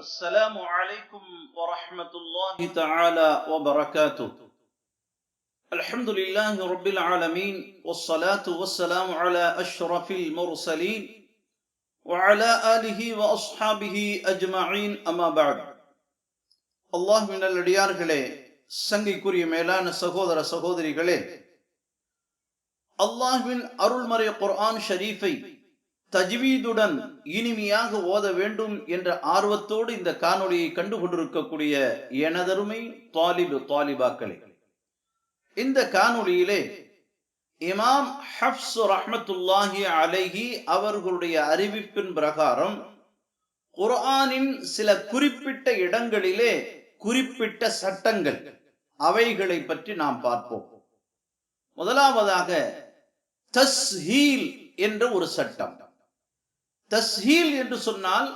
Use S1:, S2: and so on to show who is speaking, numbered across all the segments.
S1: السلام عليكم ورحمة الله تعالى وبركاته. الحمد لله رب العالمين والصلاة والسلام على أشرف المرسلين وعلى آله وأصحابه أجمعين. أما بعد அல்லாஹ் மின்னலடியார்களே சங்கைக்குரிய மேலான சகோதர சகோதரிகளே அல்லாஹ்வின் அருள்மறை குர்ஆன் ஷரீஃபை தஜ்வீதுடன் இனிமையாக ஓத வேண்டும் என்ற ஆர்வத்தோடு இந்த காணொளியை கண்டு கொண்டிருக்கக்கூடிய எனதருமை தாலிபு தாலிபாக்களே இந்த காணொளியிலே இமாம் ஹப்ஸ் ரஹமத்துல்லாஹி அலஹி அவர்களுடைய அறிவிப்பின் பிரகாரம் குர்ஆனின் சில குறிப்பிட்ட இடங்களிலே குறிப்பிட்ட சட்டங்கள் அவைகளை பற்றி நாம் பார்ப்போம். முதலாவதாக தஸ்ஹீல் என்ற ஒரு சட்டம். தஸ்ஹீல் என்று சொன்னால்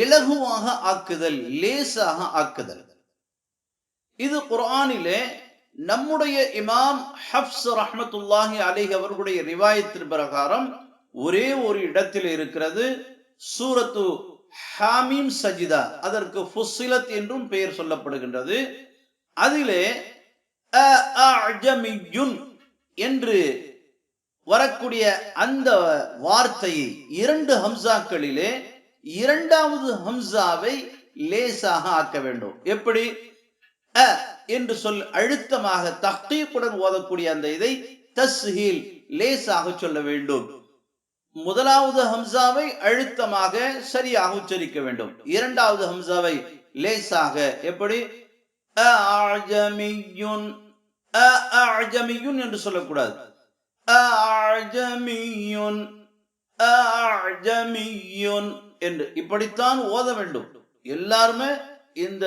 S1: இலகுவாக ஆக்குதல் லேசாக ஆக்குதல். இது குர்ஆனிலே நம்முடைய இமாம் ஹப்ஸ் ரஹமத்துல்லாஹி அலிஹ் அவர்களுடைய ரிவாயத்தின் பிரகாரம் ஒரே ஒரு இடத்தில் இருக்கிறது சூரத்து ஹாமீம் சஜிதா. அதற்கு ஃபுசிலத் என்றும் பெயர் சொல்லப்படுகின்றது. அதிலே அ என்று வரக்கூடிய அந்த வார்த்தையை இரண்டு ஹம்சாக்களிலே இரண்டாவது ஹம்சாவை லேசாக ஆக்க வேண்டும். எப்படி? அ என்று சொல் அழுத்தமாக தஹீப்புடன் ஓதக்கூடிய அந்த இதை தஸ்ஹீல் லேசாக சொல்ல வேண்டும். முதலாவது ஹம்சாவை அழுத்தமாக சரியாக உச்சரிக்க வேண்டும். இரண்டாவது ஹம்சாவை லேசாக எப்படி? அஜமியுன் என்று சொல்லக்கூடாது. அஜமியுன் அஜமியுன் என்று. இப்படித்தான் ஓத வேண்டும். எல்லாருமே இந்த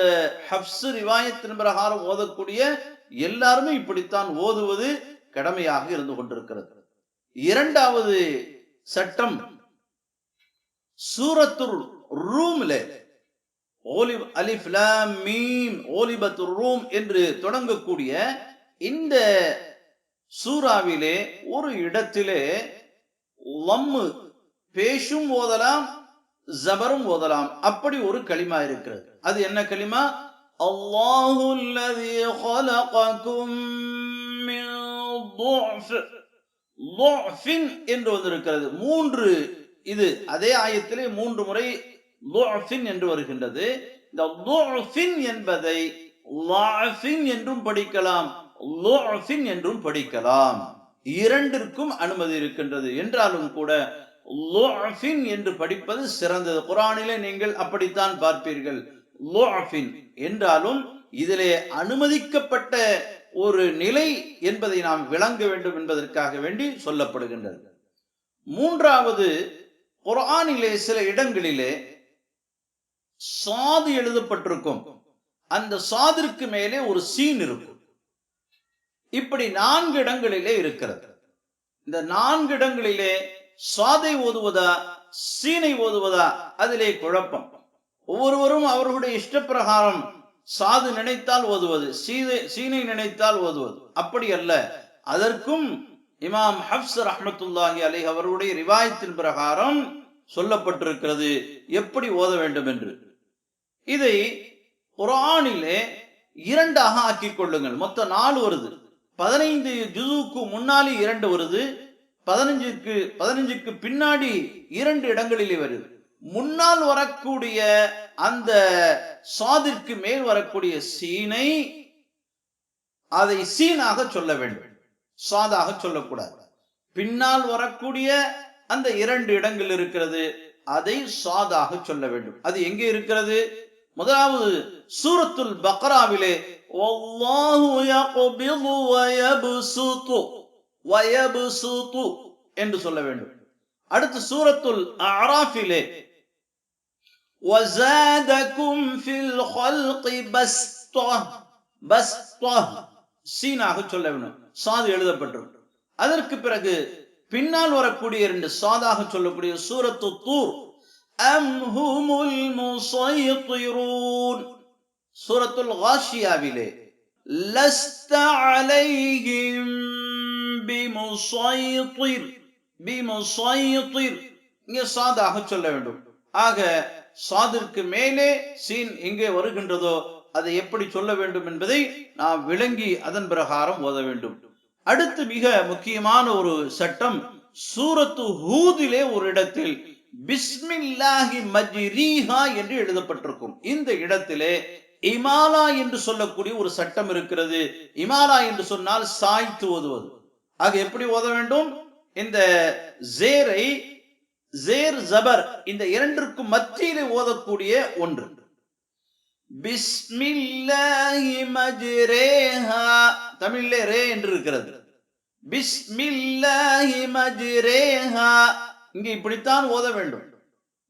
S1: ஹப்ஸ் ரிவாயத்தின் பிரகாரம் ஓதக்கூடிய எல்லாருமே இப்படித்தான் ஓதுவது கடமையாக இருந்து கொண்டிருக்கிறது. இரண்டாவது சட்டம் சூரத்துர் ரூம்ல ஓலிப் அலிஃப் மீம் ஓலிபத்து ரூம் என்று தொடங்கக்கூடிய இந்த சூறாவிலே ஒரு இடத்திலே லம்மு பேஷும் ஓதலாம் ஜபரும் ஓதலாம் அப்படி ஒரு களிமா இருக்கிறது அது என்ன களிமா அல்லாஹு அல்லதி خلقكم من ضعف ضعف என்று வந்திருக்கிறது மூன்று இது அதே ஆயத்திலே மூன்று முறை ضعف என்று வருகின்றது இந்த ضعف என்பதை ضعف என்றும் படிக்கலாம் ضعف என்றும் படிக்கலாம். இரண்டிற்கும் அனுமதி இருக்கின்றது. என்றாலும் கூட என்று படிப்பது சிறந்தது. குரானிலே நீங்கள் அப்படித்தான் பார்ப்பீர்கள். என்றாலும் இதிலே அனுமதிக்கப்பட்ட ஒரு நிலை என்பதை நாம் விளங்க வேண்டும் என்பதற்காக வேண்டி சொல்லப்படுகின்றது. மூன்றாவது குரானிலே சில இடங்களிலே சாது எழுதப்பட்டிருக்கும். அந்த சாதிற்கு மேலே ஒரு சீன் இருக்கும். இப்படி நான்கு இடங்களிலே இருக்கிறது. இந்த நான்கு இடங்களிலே சாதை ஓதுவதா சீனை ஓதுவதா அதிலே குழப்பம். ஒவ்வொருவரும் அவர்களுடைய இஷ்டப்பிரகாரம் சாது நினைத்தால் ஓதுவது சீதை சீனை நினைத்தால் ஓதுவது. அப்படி அல்ல. அதற்கும் இமாம் ஹப்ஸ் ரஹமத்துல்லாஹி அலை அவருடைய ரிவாயத்தின் பிரகாரம் சொல்லப்பட்டிருக்கிறது. எப்படி ஓத வேண்டும் என்று இதை குரானிலே இரண்டாக ஆக்கிக் கொள்ளுங்கள். மொத்தம் நாலு வருது. பதினைந்து ஜுசுக்கு முன்னாலே இரண்டு வருது பதினஞ்சுக்கு பதினஞ்சுக்கு பின்னாடி இரண்டு இடங்களிலே வருது. முன்னால் வரக்கூடிய அந்த சாதிற்கு மேல் வரக்கூடிய சீனை அதை சீனாக சொல்ல வேண்டும். சாதாக சொல்லக்கூடாது. பின்னால் வரக்கூடிய அந்த இரண்டு இடங்கள் இருக்கிறது அதை சாதாக சொல்ல வேண்டும். அது எங்கே இருக்கிறது? முதலாவது சூரத்துல் பக்ராவிலே வல்லாஹு யக்பிது வயப்சுது வயபுசுது என்று சொல்ல வேண்டும் அடுத்து சூரத்துல் அராஃபிலே وزادكم في الخلق بسطة بسطة சீனாக சொல்ல வேண்டும் சாது எழுதப்பட்டிருக்கும் அதற்கு பிறகு பின்னால் வரக்கூடிய இரண்டு சாதாக சொல்லக்கூடிய சூரத்து தூர் அம் ஹுமுல் முஸைத்திரூன் சூரத்துல் காஷியாவிலே லஸ்த அலைஹிம் பிமுசைத்திர் பிமுசைத்திர் இங்கே சாதாக சொல்ல வேண்டும். ஆக சாதிற்கு மேலே சீன் எங்கே வருகின்றதோ அதை எப்படி சொல்ல வேண்டும் என்பதை நாம் விளங்கி அதன் பிரகாரம் ஓத வேண்டும். அடுத்து மிக முக்கியமான ஒரு சட்டம் சூரத்து ஹூதிலே ஒரு இடத்தில் பிஸ்மில்லாஹி மஜ்ரீஹா என்று எழுதப்பட்டிருக்கும். இந்த இடத்திலே இமாலா என்று சொல்லக்கூடிய ஒரு சட்டம் இருக்கிறது. இமாலா என்று சொன்னால் சாய்த்து ஓதுவது. ஆக எப்படி ஓத வேண்டும்? இந்த ஜேரை ஜேர் ஜபர் இந்த இரண்டிற்கும் மத்தியிலே ஓதக்கூடிய ஒன்று. பிஸ்மில்லாஹி மஜ்ரேஹா தமிழிலே ரே என்று இருக்கிறது. பிஸ்மில்லாஹி மஜ்ரேஹா இங்கே இப்படித்தான் ஓத வேண்டும்.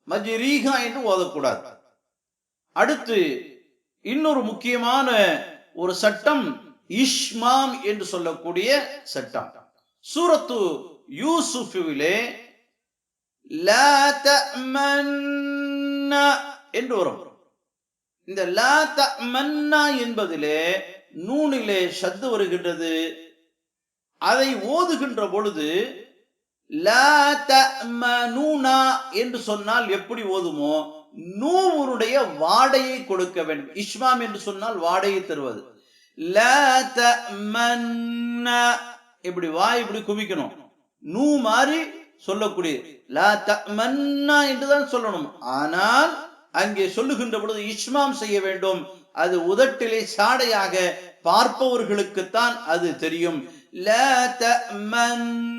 S1: மஜ்ரீஹா என்று ஓதக்கூடாது. அடுத்து இன்னொரு முக்கியமான ஒரு சட்டம் இஷ்மாம் என்று சொல்லக்கூடிய சட்டம். சூரத்து யூசுஃபிலே என்று வரும். இந்த லா மன்னா என்பதிலே நூனிலே சத்து வருகின்றது. அதை ஓதுகின்ற பொழுது என்று சொன்னால் எப்படி ஓதுமோ நூவுருடைய வாடையை கொடுக்க வேண்டும். இஸ்மாம் என்று சொன்னால் வாடையை தருவது. இப்படி வா இப்படி குவிக்கணும். நூ மாதிரி சொல்லக்கூடிய லா தஅமன்னா என்றுதான் சொல்லணும். ஆனால் அங்கே சொல்லுகின்ற பொழுது இஸ்மாம் செய்ய வேண்டும். அது உதட்டிலே சாடையாக பார்ப்பவர்களுக்குத்தான் அது தெரியும். ல தஅமன்னா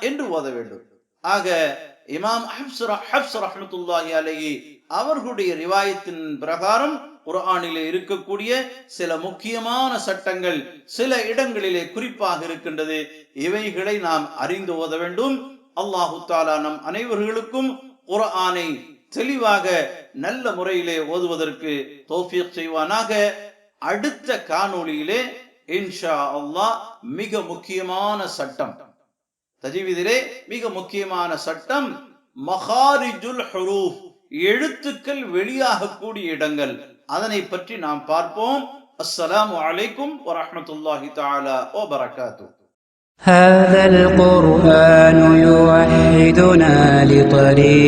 S1: என்று ஓத வேண்டும். ஆக இமாம் ரஹ்மத்துல்லாஹி அவர்களுடைய ரிவாயத்தின் பிரகாரம் குரானிலே இருக்கக்கூடிய சில முக்கியமான சட்டங்கள் சில இடங்களிலே குறிப்பாக இருக்கின்றது. இவைகளை நாம் அறிந்து ஓத வேண்டும். அல்லாஹு தாலா நம் அனைவர்களுக்கும் குரானை தெளிவாக நல்ல முறையிலே ஓதுவதற்கு தௌஃபீக் செய்வானாக. அடுத்த காணொளியிலே இன்ஷா அல்லாஹ் மிக முக்கியமான சட்டம். தஜீவிதிலே மிக முக்கியமான சட்டம் மகாரிஜுல் ஹுரூஃப் எழுத்துக்கள் வெளியாகக்கூடிய இடங்கள் அதனை பற்றி நாம் பார்ப்போம் அஸ்ஸலாமு அலைக்கும் வரஹ்மத்துல்லாஹி தஆலா வ பரகாத்துஹு
S2: هذا القرآن يوحدنا لطريق